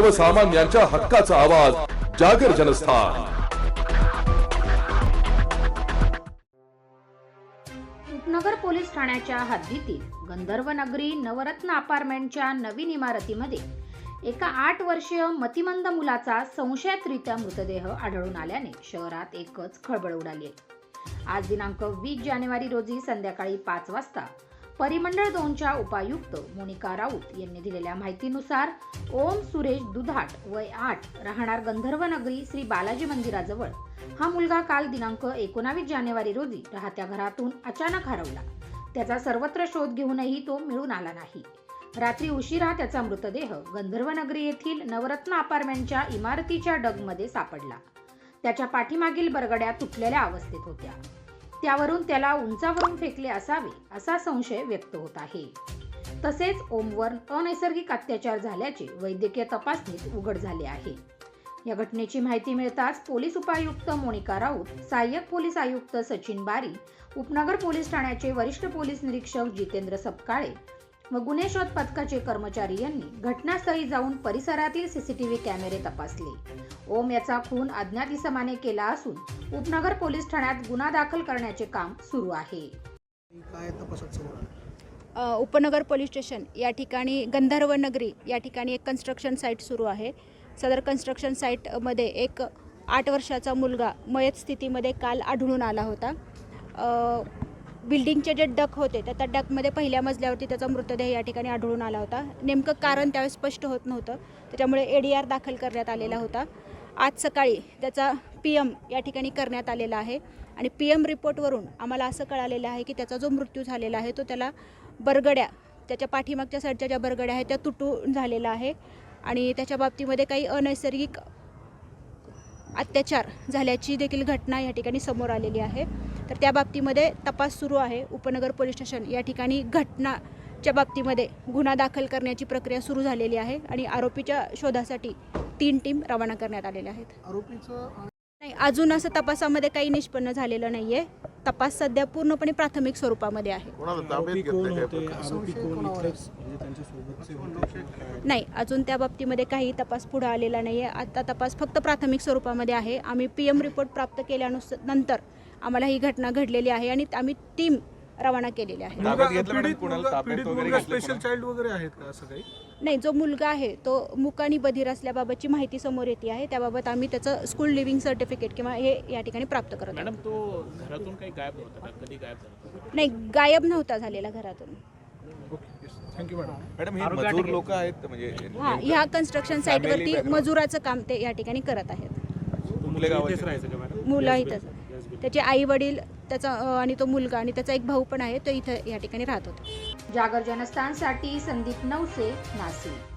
सर्वसामान्यांच्या हक्काचा आवाज जागर जनस्थान. उपनगर पोलीस ठाण्याच्या हद्दीतील गंधर्व नगरी नवरत्न अपार्टमेंटच्या नवीन इमारतीमध्ये एका आठ वर्षीय मतिमंद मुलाचा संशयितरित्या मृतदेह आढळून आल्याने शहरात एकच खळबळ उडाली आहे. आज दिनांक वीस जानेवारी रोजी संध्याकाळी पाच वाजता परिमंडळ दोनच्या उपायुक्त मोनिका राऊत यांनी दिलेल्या माहितीनुसार ओम सुरेश दुधाट वय आठ राहणार गंधर्व नगरी श्री बालाजी मंदिराजवळ. हा मुलगा काल दिनांक एकोणावीस जानेवारी रोजी राहत्या घरातून अचानक हरवला. त्याचा सर्वत्र शोध घेऊनही तो मिळून आला नाही. रात्री उशिरा त्याचा मृतदेह गंधर्वनगरी येथील नवरत्न अपार्टमेंटच्या इमारतीच्या डगमध्ये सापडला. त्याच्या पाठीमागील बरगड्या तुटलेल्या अवस्थेत होत्या. त्यावरून त्याला उंचावरून फेकले असावे असा संशय व्यक्त होत आहे. तसेच ओमवर अनैसर्गिक अत्याचार झाल्याचे वैद्यकीय तपासणीत उघड झाले आहे. या घटनेची माहिती मिळताच पोलीस उपायुक्त मोनिका राऊत सहाय्यक पोलीस आयुक्त सचिन बारी उपनगर पोलीस ठाण्याचे वरिष्ठ पोलीस निरीक्षक जितेंद्र सपकाळे व गुन्हे शोध पथकाचे कर्मचारी यांनी घटनास्थळी जाऊन परिसरातील सीसीटीव्ही कॅमेरे तपासले. ओम याचा खून अज्ञात इसमाने केला असून उपनगर पोलीस ठाण्यात गुन्हा दाखल करण्याचे काम सुरू आहे. काय तपासात समोर आलं? अ, उपनगर पोलीस स्टेशन या ठिकाणी गंधर्व नगरी या ठिकाणी एक कन्स्ट्रक्शन साईट सुरू आहे. सदर कन्स्ट्रक्शन साईटमध्ये एक आठ वर्षाचा मुलगा मयत स्थितीमध्ये काल आढळून आला होता. अ, बिल्डिंगचे जे डक होते त्या त्या डकमध्ये पहिल्या मजल्यावरती त्याचा मृतदेह या ठिकाणी आढळून आला होता. नेमकं कारण त्यावेळेस स्पष्ट होत नव्हतं. त्याच्यामुळे ए डी आर दाखल करण्यात आलेला होता. आज सकाळी त्याचा पी एम या ठिकाणी करण्यात आलेला आहे. आणि पी एम रिपोर्टवरून आम्हाला असं कळालेलं आहे की त्याचा जो मृत्यू झालेला आहे तो त्याला बरगड्या त्याच्या पाठीमागच्या साईडच्या ज्या बरगड्या आहेत त्या तुटून झालेला आहे. आणि त्याच्या बाबतीमध्ये काही अनैसर्गिक अत्याचार झाल्याची देखील घटना या ठिकाणी समोर आलेली आहे. तर त्या बाबतीमध्ये तपास सुरू आहे. उपनगर पोलीस स्टेशन या ठिकाणी घटनाच्या बाबतीमध्ये गुन्हा दाखल करण्याची प्रक्रिया सुरू झालेली आहे. आणि आरोपीच्या शोधासाठी तीन टीम रवाना करण्यात आलेल्या आहेत. आरोपीचं नाही अजून असं तपासामध्ये काही निष्पन्न झालेलं नाही आहे तपास सध्या पूर्णपणे प्राथमिक स्वरूपामध्ये आहे. म्हणजे? नाही अजून त्या बाबतीमध्ये काही तपास पुढे आलेला नाही आहे आता तपास फक्त प्राथमिक स्वरूपामध्ये आहे. आम्ही पी एम रिपोर्ट प्राप्त केल्यानुसार नंतर आम्हाला ही घटना घडलेली आहे आणि आम्ही टीम रवाना केलेली आहे ताब्यात घेतलं मॅडम पीडित कोणाला मुलगा- ताब्यात पीडित वगैरे मुलगा घेतलं स्पेशल चाइल्ड वगैरे आहेत का असं काही? नाही जो मुलगा आहे तो मुकानी बधीर असल्याबाबतची माहिती समोर येते आहे. त्याबाबत आम्ही त्याचं स्कूल लिव्हिंग सर्टिफिकेट किंवा हे या ठिकाणी प्राप्त करत आहोत. मॅडम तो घरातून काही गायब होता का? कधी गायब झाला? नाही गायब नव्हता झालेला घरातून. ओके थँक्यू मॅडम मॅडम हे मजूर लोक आहेत म्हणजे हां ह्या कन्स्ट्रक्शन साईटवरती background. मजुराचं काम ते या ठिकाणी करत आहेत. मुले गावाचे. इथेच राहायचं का मॅडम? मुलं इथंच. त्याचे आई वडील त्याचा आणि तो मुलगा आणि त्याचा एक भाऊ पण आहे तो इथं या ठिकाणी राहत होता. जागर जनस्थानसाठी संदीप नवसे नाशिक.